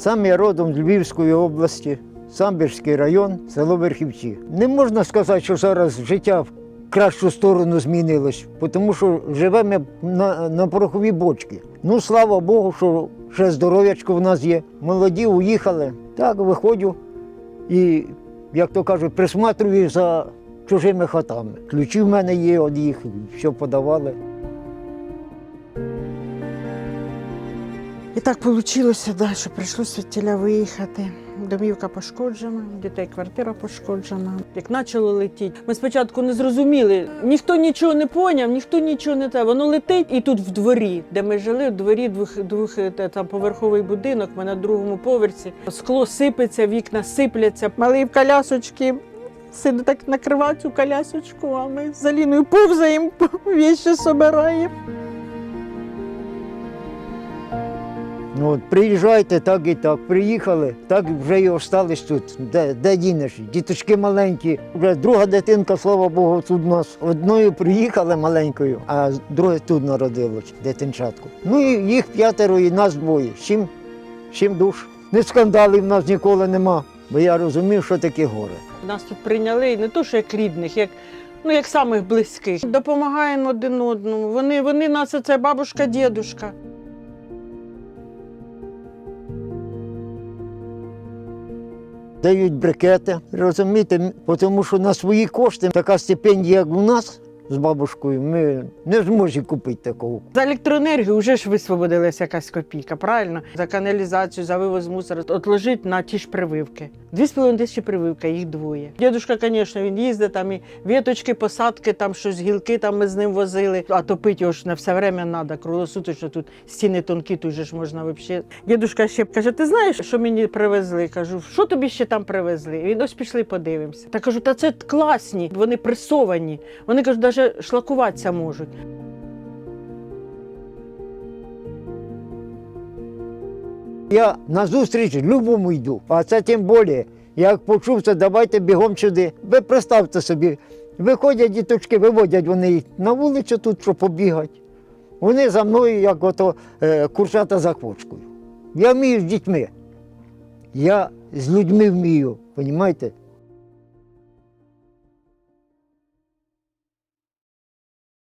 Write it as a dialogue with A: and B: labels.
A: Сам я родом з Львівської області, Самбірський район, село Верхівці. Не можна сказати, що зараз життя в кращу сторону змінилось, тому що живемо на, на пороховій бочці. Ну, слава Богу, що ще здоров'ячко в нас є. Молоді уїхали. Так, виходжу і, як то кажуть, присматрую за чужими хатами. Ключі в мене є від їх, що подавали.
B: І так вийшло, да, що прийшлося від тіля виїхати. Домівка пошкоджена, дітей квартира пошкоджена. Як почало летіти, ми спочатку не зрозуміли, ніхто нічого не поняв, ніхто нічого не те. Воно летить і тут в дворі, де ми жили, в дворі двох, двох е, там поверховий будинок, ми на другому поверсі. Скло сипеться, вікна сипляться. Малий в колясочки. Син так накривав цю колясочку, а ми з Аліною повзаємо, вещи собираємо.
A: От приїжджайте так і так. Приїхали, так вже і остались тут. Де, де дінеш? Діточки маленькі. Вже друга дитинка, слава Богу, тут у нас. Одною приїхали маленькою, а друге тут народилось, дитинчатку. Ну і їх п'ятеро і нас двоє. Сім, сім душ. Не скандалів нас ніколи нема. Бо я розумів, що таке горе.
B: Нас тут прийняли не то, що як рідних, як, ну, як самих близьких. Допомагаємо один одному. Вони, вони нас це бабушка, дідушка.
A: Дають брикети, розумієте, тому що на свої кошти така стипендія, як у нас з бабушкою, ми не зможемо купити такого.
B: За електроенергію вже ж висвободилася якась копійка, правильно? За каналізацію, за вивоз мусора. Отложить на ті ж прививки. Дві з половиною тисячі прививка, їх двоє. Дідушка, звісно, він їздить там і віточки, посадки, там щось гілки там ми з ним возили. А топити його ж на все время треба, круглосуточно тут стіни тонкі, тут же ж можна взагалі. Дідушка ще каже: ти знаєш, що мені привезли? Кажу, що тобі ще там привезли? Він ось пішли, подивимося. Та кажу, та це класні, вони пресовані. Вони кажуть, навіть шлакуватися можуть.
A: Я на зустріч любому йду, а це тим більше. Як почув це, давайте бігом сюди. Ви представте собі, виходять діточки, виводять вони їх на вулицю тут, щоб побігати. Вони за мною, як ото е, курчата за квочкою. Я вмію з дітьми. Я з людьми вмію, розумієте?